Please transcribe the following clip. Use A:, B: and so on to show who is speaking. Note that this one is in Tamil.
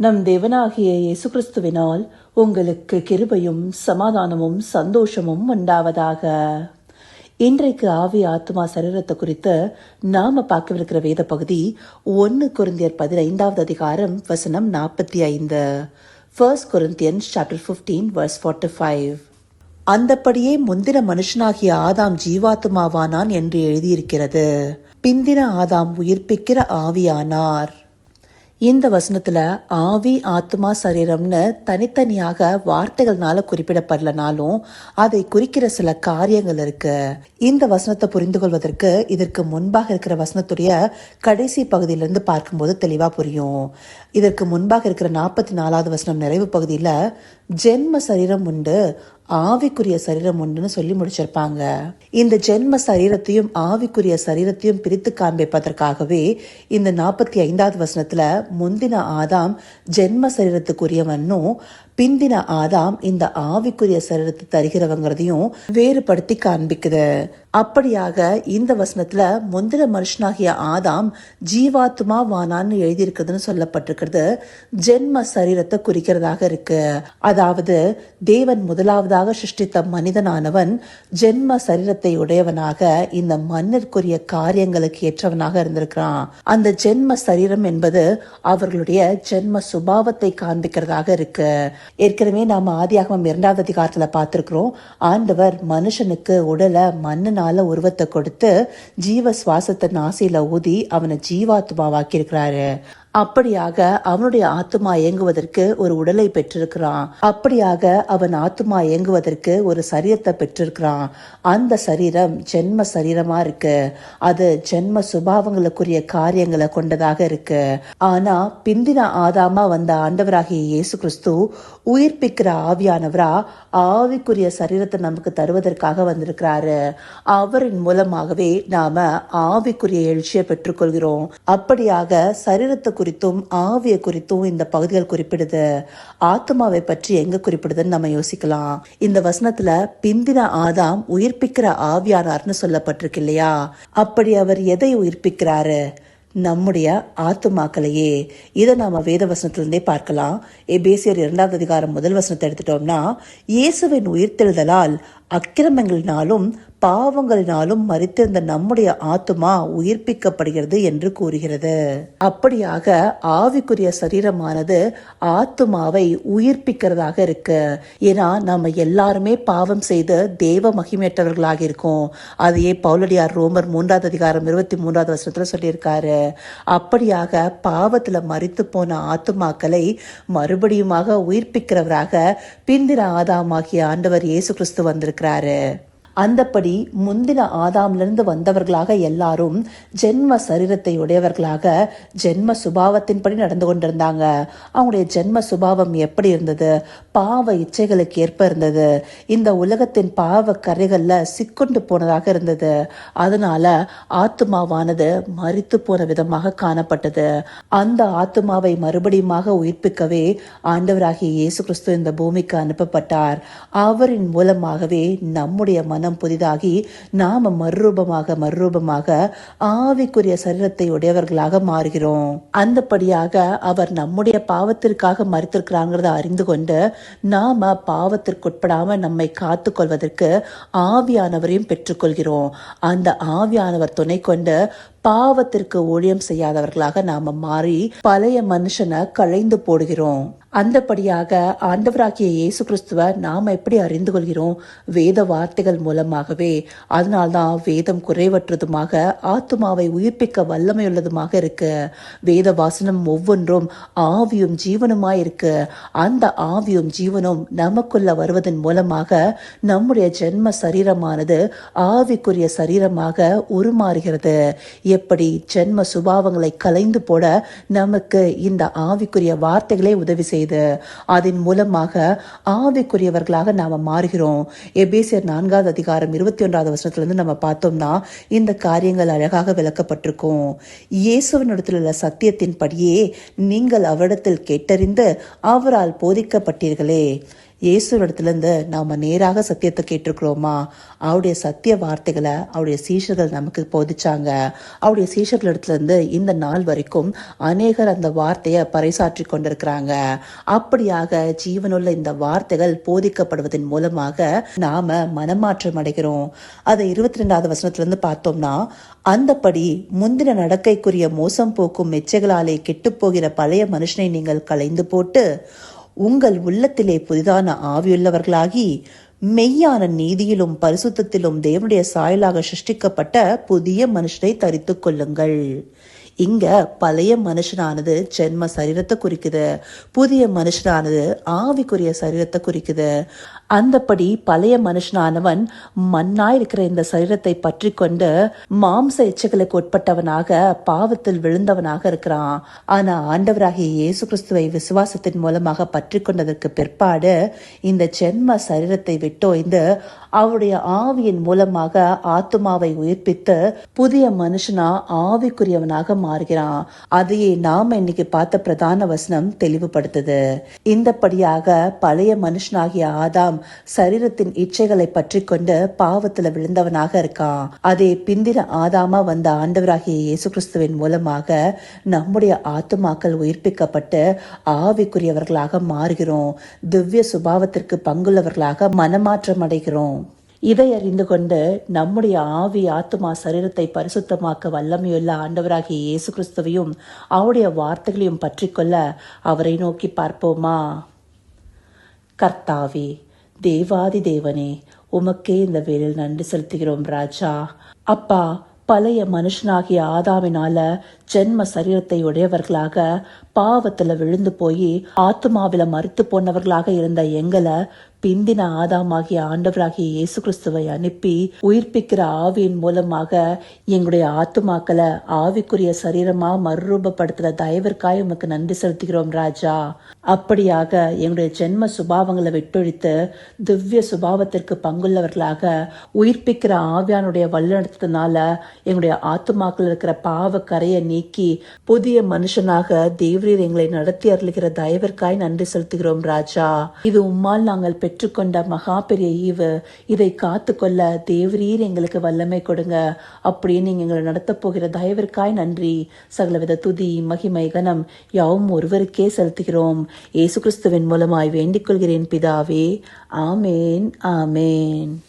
A: நம் தேவனாகிய இயேசு கிறிஸ்துவினால் உங்களுக்கு கிருபையும் சமாதானமும் சந்தோஷமும் உண்டாவதாக. இன்றைக்கு ஆவி ஆத்மா சரீரத்தை குறித்து நாம பார்க்கவிருக்கிற வேத பகுதி ஒன்று குருந்தியர் பதினைந்தாவது அதிகாரம் வசனம் நாற்பத்தி ஐந்து. First Corinthians chapter fifteen verse forty five அந்தப்படியே முந்தின மனுஷனாகிய ஆதாம் ஜீவாத்மாவானான் என்று எழுதியிருக்கிறது. பிந்தின ஆதாம் உயிர்ப்பிக்கிற ஆவியானார். இந்த வசனத்துல ஆவி ஆத்மா சரீரம்னு தனித்தனியாக வார்த்தைகள்னால குறிப்பிடப்படலனாலும் அதை குறிக்கிற சில காரியங்கள் இருக்கு. இந்த வசனத்தை புரிந்து கொள்வதற்கு இதற்கு முன்பாக இருக்கிற வசனத்துடைய கடைசி பகுதியிலிருந்து பார்க்கும்போது தெளிவா புரியும். இதற்கு முன்பாக இருக்கிற நாற்பத்தி நாலாவது வசனம் நிறைவு பகுதியில ஜென்ம சரீரம் உண்டு ஆவிக்குரிய சரீரம் ஒன்றுன்னு சொல்லி முடிச்சிருப்பாங்க. இந்த ஜென்ம சரீரத்தையும் ஆவிக்குரிய சரீரத்தையும் பிரித்து காண்பிப்பதற்காகவே இந்த நாற்பத்தி ஐந்தாவது வசனத்துல முந்தின ஆதாம் ஜென்ம சரீரத்துக்குரியவனும் பிந்தின ஆதாம் இந்த ஆவிக்குரிய சரீரத்தை தருகிறவங்கிறதையும் வேறுபடுத்தி காண்பிக்குது. அப்படியாக இந்த வசனத்துல முந்தின மனுஷனாகிய ஆதாம் ஜீவாத்மா வானான்னு எழுதியிருக்குதுன்னு சொல்லப்பட்டிருக்கிறது. ஜென்ம சரீரத்தை குறிக்கிறதாக இருக்கு. அதாவது தேவன் முதலாவதாக சிருஷ்டித்த மனிதனானவன் ஜென்ம சரீரத்தை உடையவனாக இந்த மண்ணிற்குரிய காரியங்களுக்கு ஏற்றவனாக இருந்திருக்கிறான். அந்த ஜென்ம சரீரம் என்பது அவர்களுடைய ஜென்ம சுபாவத்தை காண்பிக்கிறதாக இருக்கு. ஏற்கனவே நாம ஆதியாகமம் இரண்டாவது அதிகாரத்துல பார்த்திருக்கிறோம். ஆண்டவர் மனுஷனுக்கு உடலை மண்ணுனால உருவத்தை கொடுத்து ஜீவ சுவாசத்தை நாசியில ஊதி அவனை ஜீவாத்மாவாக்கி இருக்கிறாரு அப்படியாக அவனுடைய ஆத்மா இயங்குவதற்கு ஒரு உடலை பெற்றிருக்கிறான். அப்படியாக அவன் ஆத்மா இயங்குவதற்கு ஒரு சரீரத்தை பெற்றிருக்கிறான். அந்த சரீரம் ஜென்ம சரீரமா இருக்கு. அது ஜென்ம சுபாவங்களுக்குரிய காரியங்களை கொண்டதாக இருக்கு. ஆனா பிந்தின ஆதாமா வந்த ஆண்டவராகிய இயேசு கிறிஸ்து உயிர்ப்பிக்கிற ஆவியானவரா ஆவிக்குரிய சரீரத்தை நமக்கு தருவதற்காக வந்திருக்கிறாரு. அவரின் மூலமாகவே நாம ஆவிக்குரிய எழுச்சியை பெற்றுக்கொள்கிறோம். அப்படியாக சரீரத்தை குறித்தும் ஆவியை குறித்தும் இந்த பகுதிகள் குறிப்பிடுது ஆத்மாவை பற்றி எங்க குறிப்பிடுதுன்னு நம்ம யோசிக்கலாம். இந்த வசனத்துல பிந்தின ஆதாம் உயிர்ப்பிக்கிற ஆவியானார்னு சொல்லப்பட்டிருக்கு இல்லையா? அப்படி அவர் எதை உயிர்ப்பிக்கிறாரு? நம்முடைய ஆத்துமாக்களையே. இதை நாம வேத வசனத்திலிருந்தே பார்க்கலாம். எபேசியர் இரண்டாவது அதிகாரம் முதல் வசனத்தை எடுத்துட்டோம்னா இயேசுவின் உயிர்த்தெழுதலால் அக்கிரமங்களினாலும் பாவங்களினாலும் மறித்திருந்த நம்முடைய ஆத்துமா உயிர்ப்பிக்கப்படுகிறது என்று கூறுகிறது. அப்படியாக ஆவிக்குரிய சரீரமானது ஆத்துமாவை உயிர்ப்பிக்கிறதாக இருக்கு. ஏன்னா நம்ம எல்லாருமே பாவம் செய்து தேவ மகிமையற்றவர்களாக இருக்கோம். அதையே பவுலடியார் ரோமர் மூன்றாவது அதிகாரம் இருபத்தி மூன்றாவது வருஷத்துல சொல்லியிருக்காரு. அப்படியாக பாவத்துல மறித்து போன ஆத்துமாக்களை மறுபடியுமாக உயிர்ப்பிக்கிறவராக பிந்திர ஆதாமாகிய ஆண்டவர் இயேசு கிறிஸ்து வந்திருக்கிறாரு அந்தப்படி முந்தின ஆதாமிலிருந்து வந்தவர்களாக எல்லாரும் ஜென்ம சரீரத்தை உடையவர்களாக ஜென்ம சுபாவத்தின்படி நடந்து கொண்டிருந்தாங்க. அவங்களுடைய ஜென்ம சுபாவம் எப்படி இருந்தது? பாவ இச்சைகளுக்கு ஏற்ப இருந்தது. இந்த உலகத்தின் பாவ கரைகளில் சிக்கொண்டு போனதாக இருந்தது. அதனால ஆத்மாவானது மறித்து போன விதமாக காணப்பட்டது. அந்த ஆத்மாவை மறுபடியுமாக உயிர்ப்பிக்கவே ஆண்டவராகிய இயேசு கிறிஸ்து இந்த பூமிக்கு அனுப்பப்பட்டார். அவரின் மூலமாகவே நம்முடைய மனம் மனம் புதிதாகி நாம மறுரூபமாக மறுரூபமாக ஆவிக்குரிய சரீரத்தை உடையவர்களாக மாறுகிறோம். அந்தபடியாக அவர் நம்முடைய பாவத்திற்காக மறுத்திருக்கிறாங்கிறத அறிந்து கொண்டு நாம பாவத்திற்குட்படாம நம்மை காத்து கொள்வதற்கு ஆவியானவரையும் பெற்றுக்கொள்கிறோம். அந்த ஆவியானவர் துணை கொண்டு பாவத்திற்கு ஊழியம் செய்யாதவர்களாக நாம மாறி பழைய மனுஷனை களைந்து போடுகிறோம். அந்தபடியாக ஆண்டவராகிய இயேசு கிறிஸ்துவ நாம் எப்படி அறிந்து கொள்கிறோம்? வேத வார்த்தைகள் மூலமாகவே. அதனால்தான் வேதம் குறைவற்றதுமாக ஆத்துமாவை உயிர்ப்பிக்க வல்லமையுள்ளதுமாக இருக்கு. வேத வாசனம் ஒவ்வொன்றும் ஆவியும் ஜீவனுமாய் இருக்கு. அந்த ஆவியும் ஜீவனும் நமக்குள்ள வருவதன் மூலமாக நம்முடைய ஜென்ம சரீரமானது ஆவிக்குரிய சரீரமாக உருமாறுகிறது. எப்படி ஜென்ம சுபாவங்களை கலைந்து போட நமக்கு இந்த ஆவிக்குரிய வார்த்தைகளே உதவி செய்து அதன் மூலமாக ஆவிக்குரியவர்களாக நாம் மாறுகிறோம். எபேசியர் நான்காவது அதிகாரம் இருபத்தி ஒன்றாவது வருஷத்துலேருந்து நம்ம பார்த்தோம்னா இந்த காரியங்கள் அழகாக விளக்கப்பட்டிருக்கும். இயேசுவனிடத்தில் உள்ள சத்தியத்தின்படியே நீங்கள் அவரிடத்தில் கேட்டறிந்து அவரால் போதிக்கப்பட்டீர்களே. இயேசுவிடத்திலிருந்து நாம் நேராக சத்தியத்தை கேட்டிருக்கிறோமா? அவருடைய சத்திய வார்த்தைகளை அவருடைய சீஷர்கள் நமக்கு போதிச்சாங்க. அவருடைய சீஷர்கள் இடத்துலருந்து இந்த நாள் வரைக்கும் அநேகர் அந்த வார்த்தையை பறைசாற்றி கொண்டிருக்கிறாங்க. அப்படியாக ஜீவனுள்ள இந்த வார்த்தைகள் போதிக்கப்படுவதன் மூலமாக நாம் மனமாற்றம் அடைகிறோம். அதை இருபத்தி ரெண்டாவது வசனத்துலேருந்து பார்த்தோம்னா அந்தபடி முந்தின நடக்கைக்குரிய மோசம் போக்கும் மெச்சைகளாலே கெட்டுப்போகிற பழைய மனுஷனை நீங்கள் கலைந்து போட்டு உங்கள் உள்ளத்திலே புதிதான ஆவியுள்ளவர்களாகி மெய்யான நீதியிலும் பரிசுத்தத்திலும் தேவனுடைய சாயலாக சிருஷ்டிக்கப்பட்ட புதிய மனுஷனை தரித்து கொள்ளுங்கள். இங்க பழைய மனுஷனானது ஜென்ம சரீரத்தை குறிக்குது. புதிய மனுஷனானது ஆவிக்குரிய சரீரத்தை குறிக்குது. அந்தப்படி பழைய மனுஷனானவன் மண்ணாய் இருக்கிற இந்த சரீரத்தை பற்றி கொண்டு மாம்ச எச்சைகளுக்கு உட்பட்டவனாக பாவத்தில் விழுந்தவனாக இருக்கிறான். ஆனா ஆண்டவராகிய இயேசு கிறிஸ்துவை விசுவாசத்தின் மூலமாக பற்றி கொண்டதற்கு பிற்பாடு இந்த ஜென்ம சரீரத்தை விட்டோய்ந்து அவருடைய ஆவியின் மூலமாக ஆத்துமாவை உயிர்ப்பித்து புதிய மனுஷனா ஆவிக்குரியவனாக மாறுகிறான். அதையே நாம் இன்னைக்கு பார்த்த பிரதான வசனம் தெளிவுபடுத்துது. இந்தபடியாக பழைய மனுஷனாகிய ஆதாம் சரீரத்தின் இச்சைகளை பற்றி கொண்டு பாவத்துல விழுந்தவனாக இருக்கான். அதே பிந்தின ஆதாமா வந்த ஆண்டவராகிய இயேசு கிறிஸ்துவின் மூலமாக நம்முடைய ஆத்துமாக்கள் உயிர்ப்பிக்கப்பட்டு ஆவிக்குரியவர்களாக மாறுகிறோம். திவ்ய சுபாவத்திற்கு பங்குள்ளவர்களாக மனமாற்றம் அடைகிறோம். இதை அறிந்து கொண்டு நம்முடைய ஆவி ஆத்துமா சரீரத்தை பரிசுத்தமாக்க வல்லமையுள்ள ஆண்டவராகிய இயேசு கிறிஸ்துவையும் அவருடைய வார்த்தைகளையும் பற்றிக்கொள்ள அவரை நோக்கி பார்ப்போமா? கர்த்தாவே தேவாதி தேவனே உமக்கே இந்த வேலையில் நன்றி செலுத்துகிறோம் ராஜா. அப்பா பழைய மனுஷனாகிய ஆதாவினால ஜென்ம சரீரத்தை உடையவர்களாக பாவத்துல விழுந்து போய் ஆத்மாவில மறுத்து போனவர்களாக இருந்த எங்களை பிந்தின ஆதாமாகிய ஆண்டவராகிய இயேசு கிறிஸ்துவை அனுப்பி உயிர்ப்பிக்கிற ஆவியின் மூலமாக எங்களுடைய ஆத்துமாக்களை ஆவிக்குரிய சரீரமா மறுரூபப்படுத்துற தயவிற்காய் உமக்கு நன்றி செலுத்துகிறோம் ராஜா. அப்படியாக எங்களுடைய ஜென்ம சுபாவங்களை விட்டொழித்து திவ்ய சுபாவத்திற்கு பங்குள்ளவர்களாக உயிர்ப்பிக்கிற ஆவியானுடைய வழிநடத்ததுனால எங்களுடைய ஆத்துமாக்கள் இருக்கிற பாவ கரையை நீக்கி புதிய மனுஷனாக தேவரீர் எங்களை நடத்தி அருளுகிற தயவிற்காய் நன்றி செலுத்துகிறோம் ராஜா. இது உம்மால் நாங்கள் பெற்றுக்கொண்ட மகா பெரிய ஈவு. இதை காத்து கொள்ள தேவரீர் எங்களுக்கு வல்லமை கொடுங்க. அப்படியே நீங்க எங்களை நடத்தப் போகிற தயவிற்காய் நன்றி. சகலவித துதி மகிமை கனம் யாவும் ஒருவருக்கே செலுத்துகிறோம். ஏசு கிறிஸ்துவின் மூலமாய் வேண்டிக் கொள்கிறேன் பிதாவே. ஆமேன் ஆமேன்.